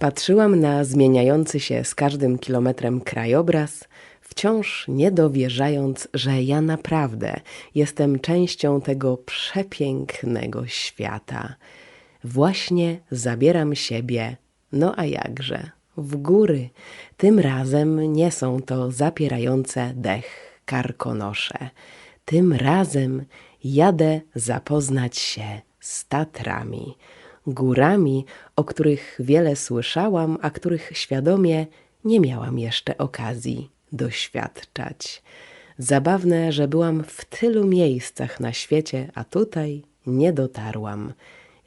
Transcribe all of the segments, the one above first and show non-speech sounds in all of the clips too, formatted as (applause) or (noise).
Patrzyłam na zmieniający się z każdym kilometrem krajobraz, wciąż nie dowierzając, że ja naprawdę jestem częścią tego przepięknego świata. Właśnie zabieram siebie, no a jakże, w góry. Tym razem nie są to zapierające dech karkonosze. Tym razem jadę zapoznać się z Tatrami, górami, o których wiele słyszałam, a których świadomie nie miałam jeszcze okazji doświadczać. Zabawne, że byłam w tylu miejscach na świecie, a tutaj nie dotarłam.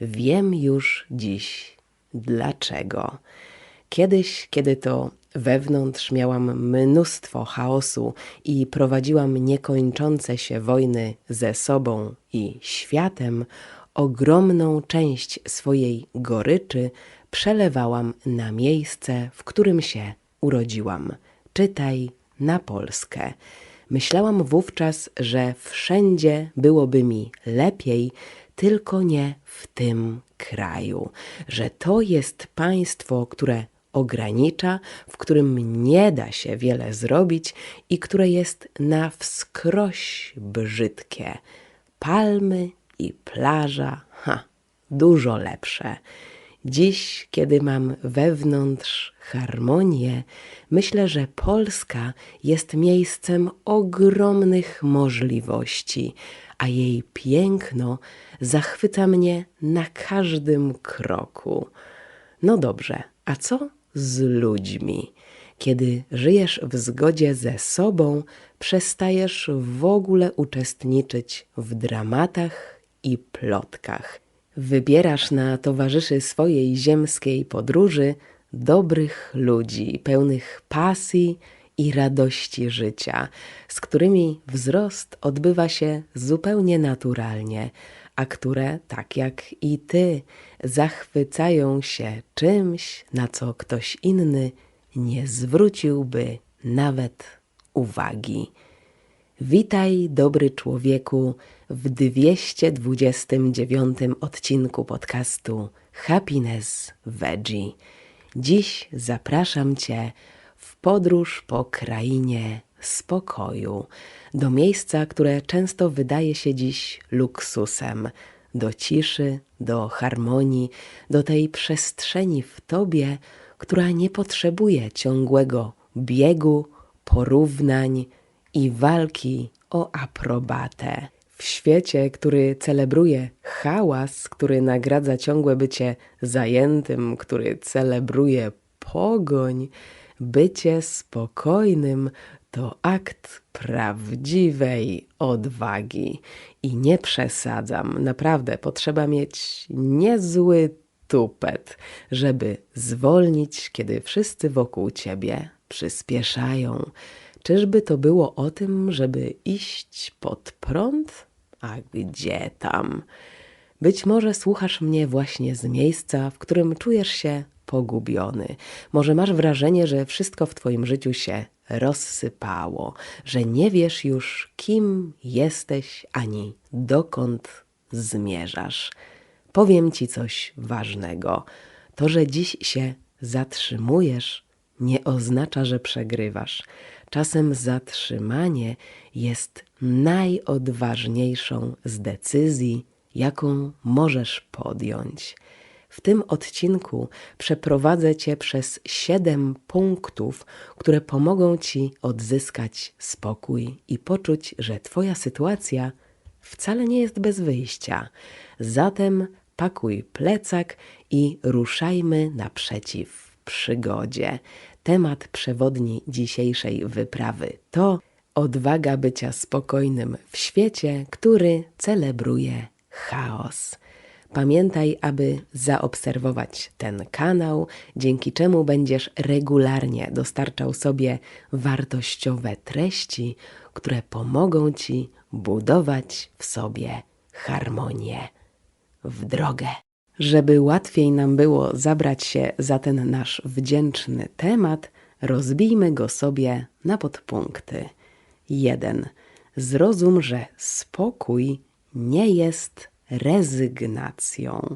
Wiem już dziś dlaczego. Kiedyś, kiedy to wewnątrz miałam mnóstwo chaosu i prowadziłam niekończące się wojny ze sobą i światem, ogromną część swojej goryczy przelewałam na miejsce, w którym się urodziłam. Czytaj na Polskę. Myślałam wówczas, że wszędzie byłoby mi lepiej, tylko nie w tym kraju, że to jest państwo, które ogranicza, w którym nie da się wiele zrobić i które jest na wskroś brzydkie. Palmy i plaża, ha, dużo lepsze. Dziś, kiedy mam wewnątrz harmonię, myślę, że Polska jest miejscem ogromnych możliwości, a jej piękno zachwyca mnie na każdym kroku. No dobrze, a co z ludźmi? Kiedy żyjesz w zgodzie ze sobą, przestajesz w ogóle uczestniczyć w dramatach i plotkach. Wybierasz na towarzyszy swojej ziemskiej podróży dobrych ludzi, pełnych pasji i radości życia, z którymi wzrost odbywa się zupełnie naturalnie, a które, tak jak i ty, zachwycają się czymś, na co ktoś inny nie zwróciłby nawet uwagi. Witaj, dobry człowieku, w 229 odcinku podcastu Happiness Veggie. Dziś zapraszam Cię w podróż po krainie spokoju, do miejsca, które często wydaje się dziś luksusem, do ciszy, do harmonii, do tej przestrzeni w Tobie, która nie potrzebuje ciągłego biegu, porównań i walki o aprobatę. W świecie, który celebruje hałas, który nagradza ciągłe bycie zajętym, który celebruje pogoń, bycie spokojnym to akt prawdziwej odwagi. I nie przesadzam, naprawdę potrzeba mieć niezły tupet, żeby zwolnić, kiedy wszyscy wokół ciebie przyspieszają. Czyżby to było o tym, żeby iść pod prąd? A gdzie tam? Być może słuchasz mnie właśnie z miejsca, w którym czujesz się pogubiony. Może masz wrażenie, że wszystko w Twoim życiu się rozsypało, że nie wiesz już, kim jesteś ani dokąd zmierzasz. Powiem Ci coś ważnego. To, że dziś się zatrzymujesz, nie oznacza, że przegrywasz. Czasem zatrzymanie jest najodważniejszą z decyzji, jaką możesz podjąć. W tym odcinku przeprowadzę Cię przez siedem punktów, które pomogą Ci odzyskać spokój i poczuć, że Twoja sytuacja wcale nie jest bez wyjścia. Zatem pakuj plecak i ruszajmy naprzeciw przygodzie. Temat przewodni dzisiejszej wyprawy to odwaga bycia spokojnym w świecie, który celebruje chaos. Pamiętaj, aby zaobserwować ten kanał, dzięki czemu będziesz regularnie dostarczał sobie wartościowe treści, które pomogą Ci budować w sobie harmonię. W drogę. Żeby łatwiej nam było zabrać się za ten nasz wdzięczny temat, rozbijmy go sobie na podpunkty. 1. Zrozum, że spokój nie jest rezygnacją.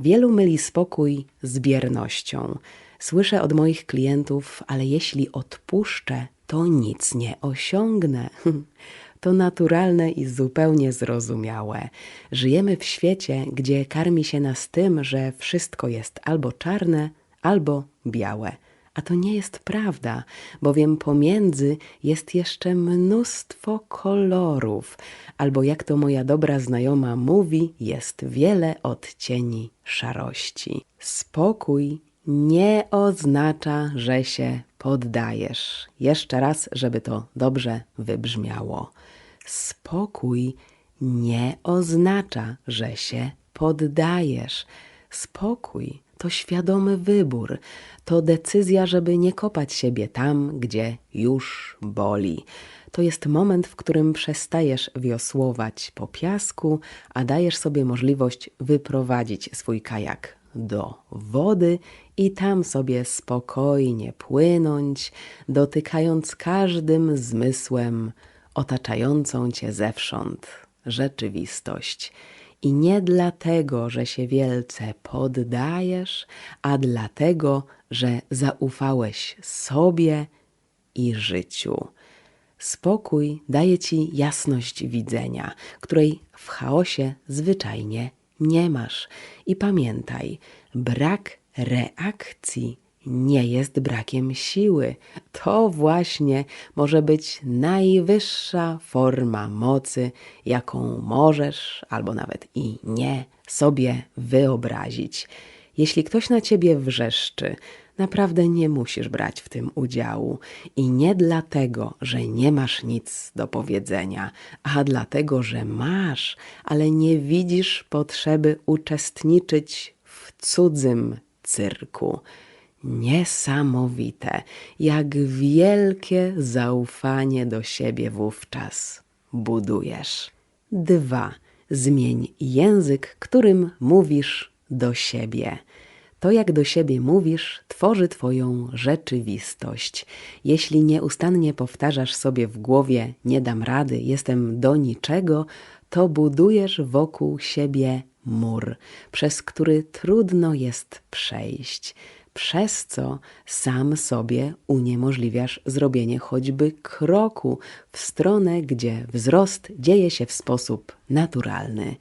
Wielu myli spokój z biernością. Słyszę od moich klientów, ale jeśli odpuszczę, to nic nie osiągnę. (laughs) To naturalne i zupełnie zrozumiałe. Żyjemy w świecie, gdzie karmi się nas tym, że wszystko jest albo czarne, albo białe. A to nie jest prawda, bowiem pomiędzy jest jeszcze mnóstwo kolorów, albo jak to moja dobra znajoma mówi, jest wiele odcieni szarości. Spokój nie oznacza, że się poddajesz. Jeszcze raz, żeby to dobrze wybrzmiało. Spokój nie oznacza, że się poddajesz. Spokój to świadomy wybór, to decyzja, żeby nie kopać siebie tam, gdzie już boli. To jest moment, w którym przestajesz wiosłować po piasku, a dajesz sobie możliwość wyprowadzić swój kajak do wody i tam sobie spokojnie płynąć, dotykając każdym zmysłem otaczającą cię zewsząd rzeczywistość. I nie dlatego, że się wielce poddajesz, a dlatego, że zaufałeś sobie i życiu. Spokój daje ci jasność widzenia, której w chaosie zwyczajnie nie masz. I pamiętaj, brak reakcji nie jest brakiem siły. To właśnie może być najwyższa forma mocy, jaką możesz, albo nawet i nie, sobie wyobrazić. Jeśli ktoś na ciebie wrzeszczy, naprawdę nie musisz brać w tym udziału. I nie dlatego, że nie masz nic do powiedzenia, a dlatego, że masz, ale nie widzisz potrzeby uczestniczyć w cudzym cyrku. Niesamowite, jak wielkie zaufanie do siebie wówczas budujesz. Dwa. Zmień język, którym mówisz do siebie. To, jak do siebie mówisz, tworzy Twoją rzeczywistość. Jeśli nieustannie powtarzasz sobie w głowie: Nie dam rady, jestem do niczego, to budujesz wokół siebie mur, przez który trudno jest przejść przez co sam sobie uniemożliwiasz zrobienie choćby kroku w stronę, gdzie wzrost dzieje się w sposób naturalny.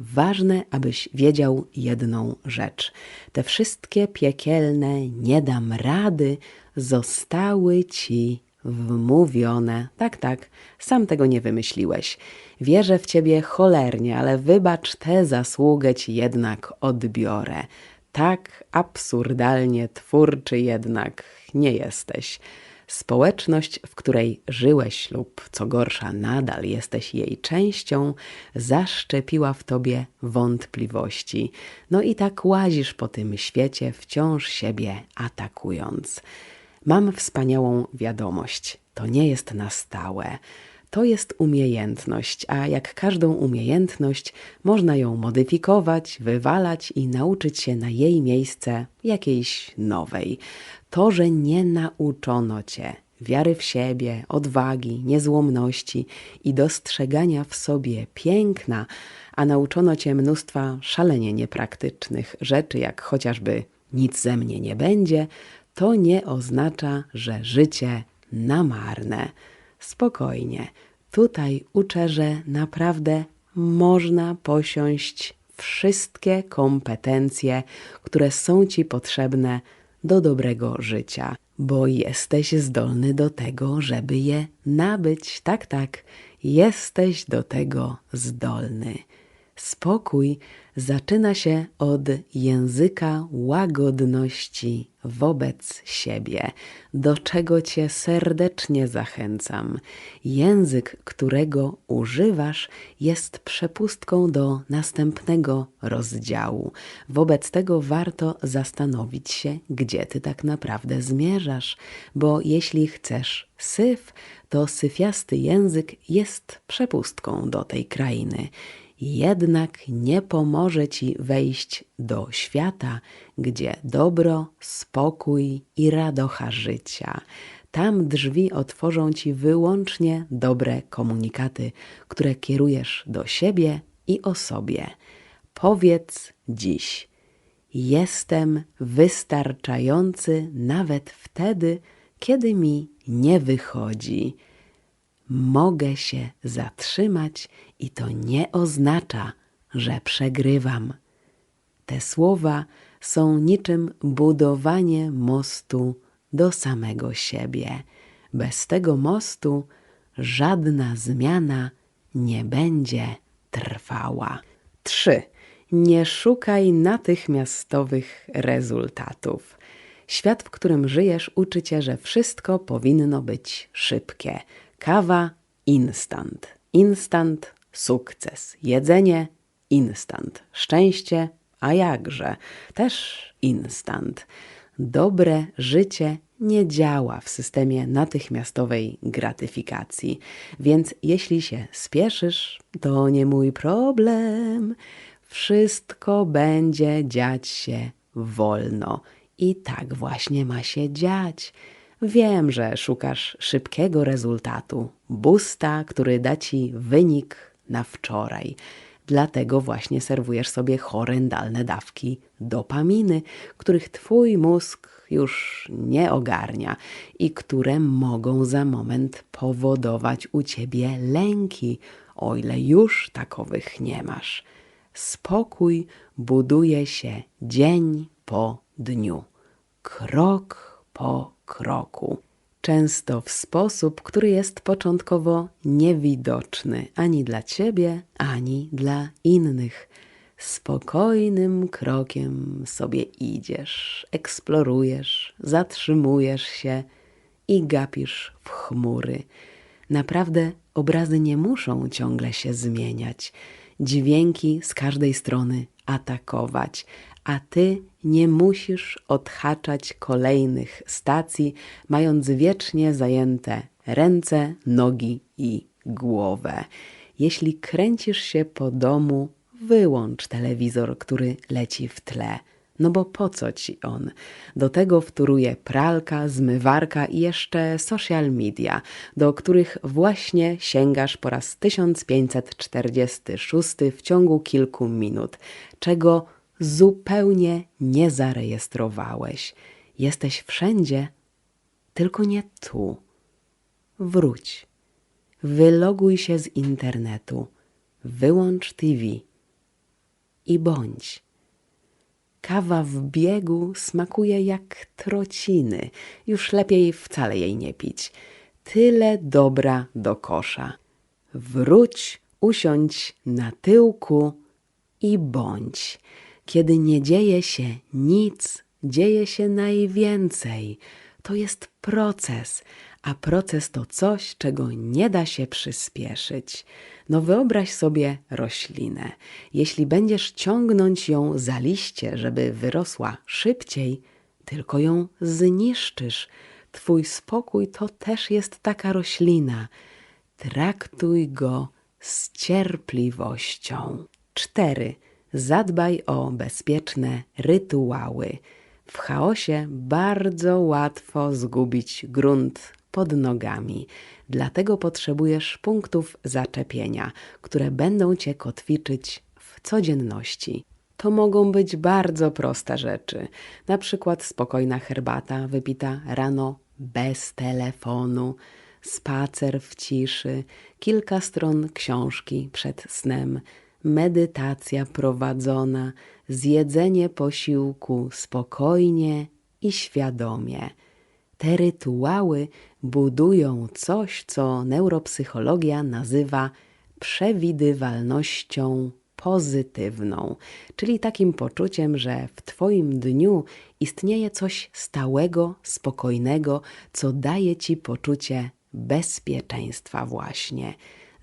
Ważne, abyś wiedział jedną rzecz. Te wszystkie piekielne nie dam rady zostały ci wmówione. Tak, tak, sam tego nie wymyśliłeś. Wierzę w ciebie cholernie, ale wybacz tę zasługę ci jednak odbiorę. Tak absurdalnie twórczy jednak nie jesteś. Społeczność, w której żyłeś lub co gorsza nadal jesteś jej częścią, zaszczepiła w tobie wątpliwości. No i tak łazisz po tym świecie, wciąż siebie atakując. Mam wspaniałą wiadomość. To nie jest na stałe. To jest umiejętność, a jak każdą umiejętność, można ją modyfikować, wywalać i nauczyć się na jej miejsce jakiejś nowej. To, że nie nauczono cię wiary w siebie, odwagi, niezłomności i dostrzegania w sobie piękna, a nauczono cię mnóstwa szalenie niepraktycznych rzeczy, jak chociażby nic ze mnie nie będzie, to nie oznacza, że życie na marne. Spokojnie. Tutaj uczę, że naprawdę można posiąść wszystkie kompetencje, które są ci potrzebne do dobrego życia, bo jesteś zdolny do tego, żeby je nabyć. Tak, tak, jesteś do tego zdolny. Spokój zaczyna się od języka łagodności wobec siebie, do czego Cię serdecznie zachęcam. Język, którego używasz, jest przepustką do następnego rozdziału. Wobec tego warto zastanowić się, gdzie Ty tak naprawdę zmierzasz, bo jeśli chcesz syf, to syfiasty język jest przepustką do tej krainy jednak nie pomoże ci wejść do świata, gdzie dobro, spokój i radocha życia. Tam drzwi otworzą ci wyłącznie dobre komunikaty, które kierujesz do siebie i o sobie. Powiedz dziś: Jestem wystarczający nawet wtedy, kiedy mi nie wychodzi. Mogę się zatrzymać i to nie oznacza, że przegrywam. Te słowa są niczym budowanie mostu do samego siebie. Bez tego mostu żadna zmiana nie będzie trwała. 3. Nie szukaj natychmiastowych rezultatów. Świat, w którym żyjesz, uczy cię, że wszystko powinno być szybkie. Kawa instant, instant sukces, jedzenie instant, szczęście, a jakże, też instant. Dobre życie nie działa w systemie natychmiastowej gratyfikacji, więc jeśli się spieszysz, to nie mój problem. Wszystko będzie dziać się wolno i tak właśnie ma się dziać. Wiem, że szukasz szybkiego rezultatu, busta, który da ci wynik na wczoraj. Dlatego właśnie serwujesz sobie horrendalne dawki dopaminy, których twój mózg już nie ogarnia i które mogą za moment powodować u ciebie lęki, o ile już takowych nie masz. Spokój buduje się dzień po dniu, krok po kroku często w sposób, który jest początkowo niewidoczny ani dla ciebie, ani dla innych. Spokojnym krokiem sobie idziesz, eksplorujesz, zatrzymujesz się i gapisz w chmury. Naprawdę obrazy nie muszą ciągle się zmieniać, dźwięki z każdej strony atakować, a ty nie musisz odhaczać kolejnych stacji, mając wiecznie zajęte ręce, nogi i głowę. Jeśli kręcisz się po domu, wyłącz telewizor, który leci w tle. No bo po co ci on? Do tego wtóruje pralka, zmywarka i jeszcze social media, do których właśnie sięgasz po raz 1546 w ciągu kilku minut, czego zupełnie nie zarejestrowałeś. Jesteś wszędzie, tylko nie tu. Wróć. Wyloguj się z internetu. Wyłącz TV i bądź. Kawa w biegu smakuje jak trociny. Już lepiej wcale jej nie pić. Tyle dobra do kosza. Wróć, usiądź na tyłku i bądź. Kiedy nie dzieje się nic, dzieje się najwięcej. To jest proces, a proces to coś, czego nie da się przyspieszyć. No wyobraź sobie roślinę. Jeśli będziesz ciągnąć ją za liście, żeby wyrosła szybciej, tylko ją zniszczysz. Twój spokój to też jest taka roślina. Traktuj go z cierpliwością. 4. Zadbaj o bezpieczne rytuały. W chaosie bardzo łatwo zgubić grunt pod nogami. Dlatego potrzebujesz punktów zaczepienia, które będą cię kotwiczyć w codzienności. To mogą być bardzo proste rzeczy, na przykład spokojna herbata wypita rano bez telefonu, spacer w ciszy, kilka stron książki przed snem, medytacja prowadzona, zjedzenie posiłku spokojnie i świadomie. Te rytuały budują coś, co neuropsychologia nazywa przewidywalnością pozytywną, czyli takim poczuciem, że w Twoim dniu istnieje coś stałego, spokojnego, co daje Ci poczucie bezpieczeństwa, właśnie.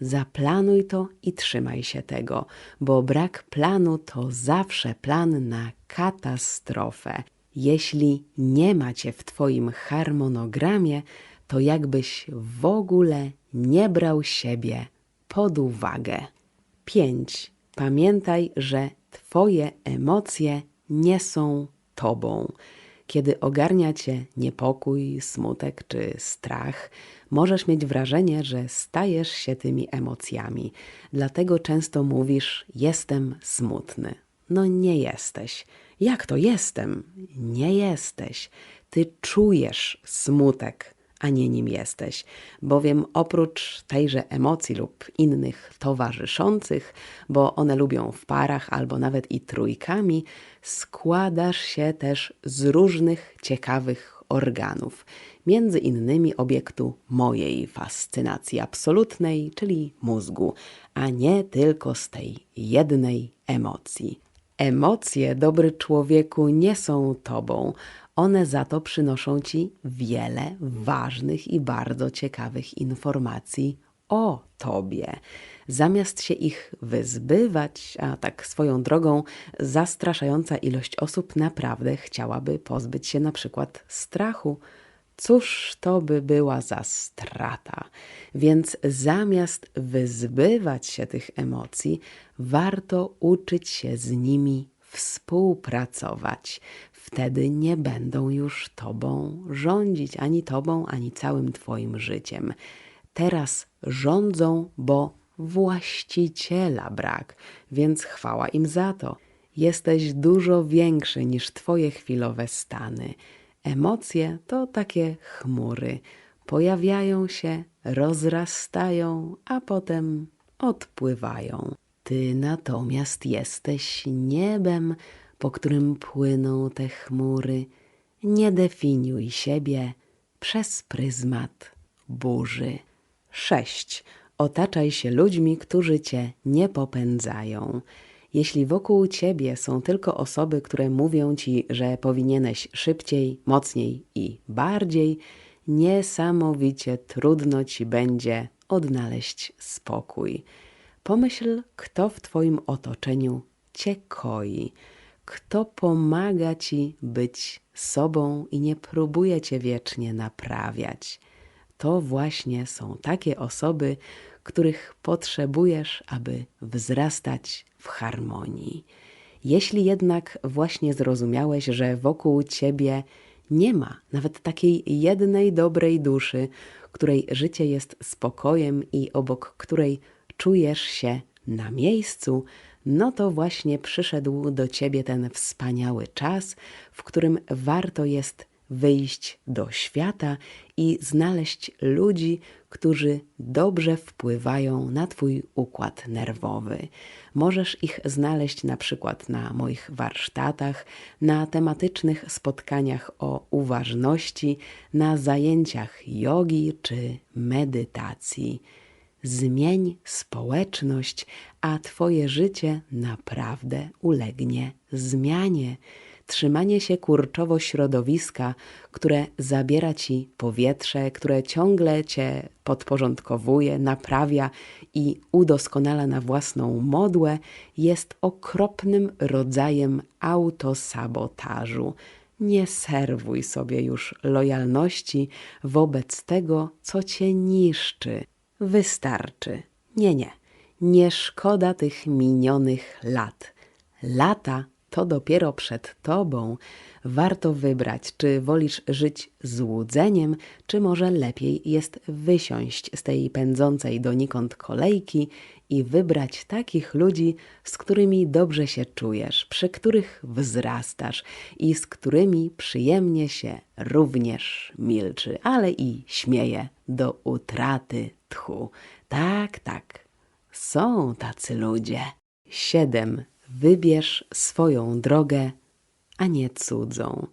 Zaplanuj to i trzymaj się tego, bo brak planu to zawsze plan na katastrofę. Jeśli nie macie w Twoim harmonogramie, to jakbyś w ogóle nie brał siebie pod uwagę. 5. Pamiętaj, że Twoje emocje nie są Tobą. Kiedy ogarnia cię niepokój, smutek czy strach, możesz mieć wrażenie, że stajesz się tymi emocjami. Dlatego często mówisz: Jestem smutny. No nie jesteś. Jak to jestem? Nie jesteś. Ty czujesz smutek, a nie nim jesteś, bowiem oprócz tejże emocji lub innych towarzyszących, bo one lubią w parach albo nawet i trójkami, składasz się też z różnych ciekawych organów, między innymi obiektu mojej fascynacji absolutnej, czyli mózgu, a nie tylko z tej jednej emocji. Emocje, dobry człowieku, nie są tobą. One za to przynoszą ci wiele ważnych i bardzo ciekawych informacji o tobie. Zamiast się ich wyzbywać, a tak swoją drogą zastraszająca ilość osób naprawdę chciałaby pozbyć się na przykład strachu. Cóż to by była za strata? Więc zamiast wyzbywać się tych emocji, warto uczyć się z nimi współpracować. Wtedy nie będą już tobą rządzić, ani tobą, ani całym twoim życiem. Teraz rządzą, bo właściciela brak, więc chwała im za to. Jesteś dużo większy niż twoje chwilowe stany. Emocje to takie chmury. Pojawiają się, rozrastają, a potem odpływają. Ty natomiast jesteś niebem, po którym płyną te chmury. Nie definiuj siebie przez pryzmat burzy. 6. Otaczaj się ludźmi, którzy cię nie popędzają. Jeśli wokół ciebie są tylko osoby, które mówią ci, że powinieneś szybciej, mocniej i bardziej, niesamowicie trudno ci będzie odnaleźć spokój. Pomyśl, kto w twoim otoczeniu cię koi, kto pomaga ci być sobą i nie próbuje cię wiecznie naprawiać. To właśnie są takie osoby, których potrzebujesz, aby wzrastać w harmonii. Jeśli jednak właśnie zrozumiałeś, że wokół ciebie nie ma nawet takiej jednej dobrej duszy, której życie jest spokojem i obok której czujesz się na miejscu, no to właśnie przyszedł do ciebie ten wspaniały czas, w którym warto jest wyjść do świata i znaleźć ludzi, którzy dobrze wpływają na Twój układ nerwowy. Możesz ich znaleźć na przykład na moich warsztatach, na tematycznych spotkaniach o uważności, na zajęciach jogi czy medytacji. Zmień społeczność, a Twoje życie naprawdę ulegnie zmianie. Trzymanie się kurczowo środowiska, które zabiera ci powietrze, które ciągle cię podporządkowuje, naprawia i udoskonala na własną modłę, jest okropnym rodzajem autosabotażu. Nie serwuj sobie już lojalności wobec tego, co cię niszczy. Wystarczy. Nie, nie. Nie szkoda tych minionych lat. Lata to dopiero przed tobą. Warto wybrać, czy wolisz żyć złudzeniem, czy może lepiej jest wysiąść z tej pędzącej donikąd kolejki i wybrać takich ludzi, z którymi dobrze się czujesz, przy których wzrastasz i z którymi przyjemnie się również milczy, ale i śmieje do utraty tchu. Tak, tak, są tacy ludzie. Siedem. Wybierz swoją drogę, a nie cudzą.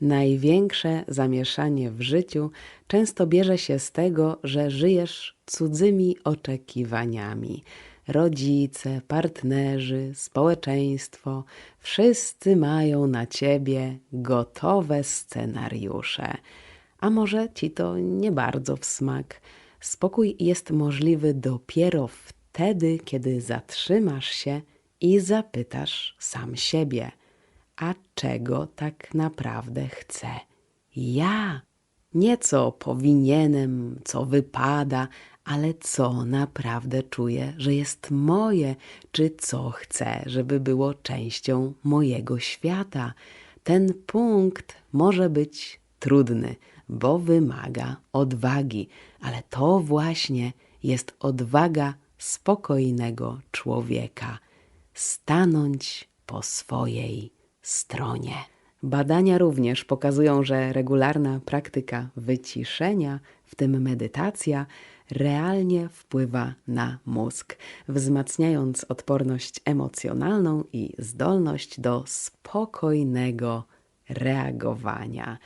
Największe zamieszanie w życiu często bierze się z tego, że żyjesz cudzymi oczekiwaniami. Rodzice, partnerzy, społeczeństwo wszyscy mają na ciebie gotowe scenariusze. A może ci to nie bardzo w smak. Spokój jest możliwy dopiero wtedy, kiedy zatrzymasz się i zapytasz sam siebie, a czego tak naprawdę chcę ja? Nie co powinienem, co wypada, ale co naprawdę czuję, że jest moje, czy co chcę, żeby było częścią mojego świata. Ten punkt może być trudny, bo wymaga odwagi, ale to właśnie jest odwaga spokojnego człowieka stanąć po swojej stronie. Badania również pokazują, że regularna praktyka wyciszenia, w tym medytacja, realnie wpływa na mózg, wzmacniając odporność emocjonalną i zdolność do spokojnego reagowania.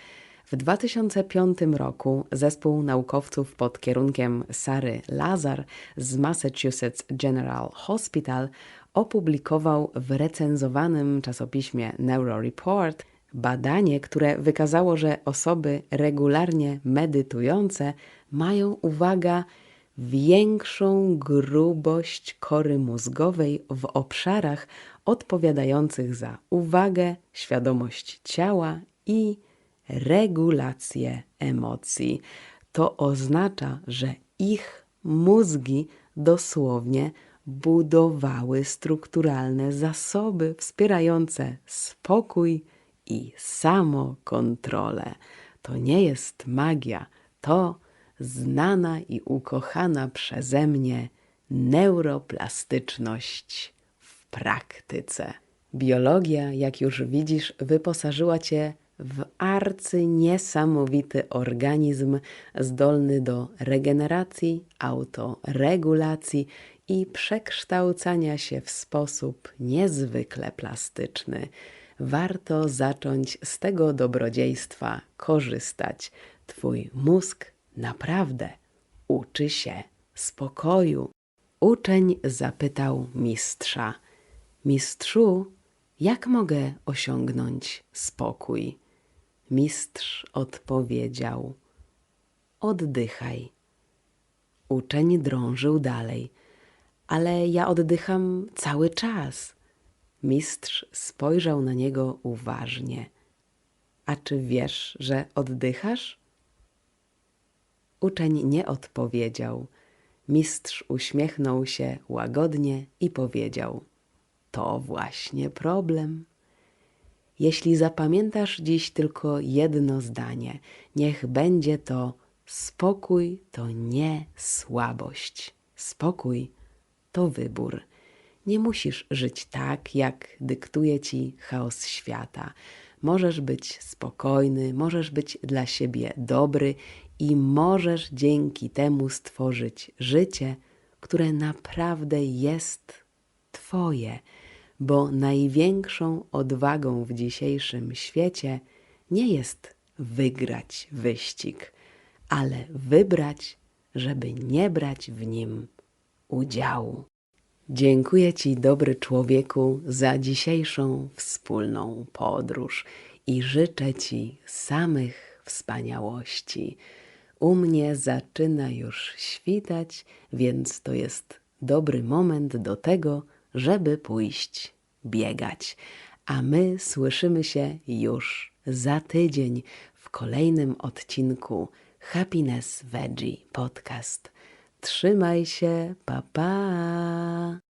W 2005 roku zespół naukowców pod kierunkiem Sary Lazar z Massachusetts General Hospital opublikował w recenzowanym czasopiśmie Neuroreport badanie, które wykazało, że osoby regularnie medytujące mają, uwaga, większą grubość kory mózgowej w obszarach odpowiadających za uwagę, świadomość ciała i regulację emocji. To oznacza, że ich mózgi dosłownie budowały strukturalne zasoby wspierające spokój i samokontrolę. To nie jest magia, to znana i ukochana przeze mnie neuroplastyczność w praktyce. Biologia, jak już widzisz, wyposażyła cię w arcy niesamowity organizm zdolny do regeneracji, autoregulacji i przekształcania się w sposób niezwykle plastyczny. Warto zacząć z tego dobrodziejstwa korzystać. Twój mózg naprawdę uczy się spokoju. Uczeń zapytał mistrza: Mistrzu, jak mogę osiągnąć spokój? Mistrz odpowiedział: Oddychaj. Uczeń drążył dalej: Ale ja oddycham cały czas. Mistrz spojrzał na niego uważnie. A czy wiesz, że oddychasz? Uczeń nie odpowiedział. Mistrz uśmiechnął się łagodnie i powiedział: To właśnie problem. Jeśli zapamiętasz dziś tylko jedno zdanie, niech będzie to: spokój to nie słabość. Spokój to wybór. Nie musisz żyć tak, jak dyktuje ci chaos świata. Możesz być spokojny, możesz być dla siebie dobry i możesz dzięki temu stworzyć życie, które naprawdę jest Twoje, bo największą odwagą w dzisiejszym świecie nie jest wygrać wyścig, ale wybrać, żeby nie brać w nim udziału. Dziękuję Ci, dobry człowieku, za dzisiejszą wspólną podróż i życzę Ci samych wspaniałości. U mnie zaczyna już świtać, więc to jest dobry moment do tego, żeby pójść biegać. A my słyszymy się już za tydzień w kolejnym odcinku Happiness Veggie Podcast. Trzymaj się, pa pa!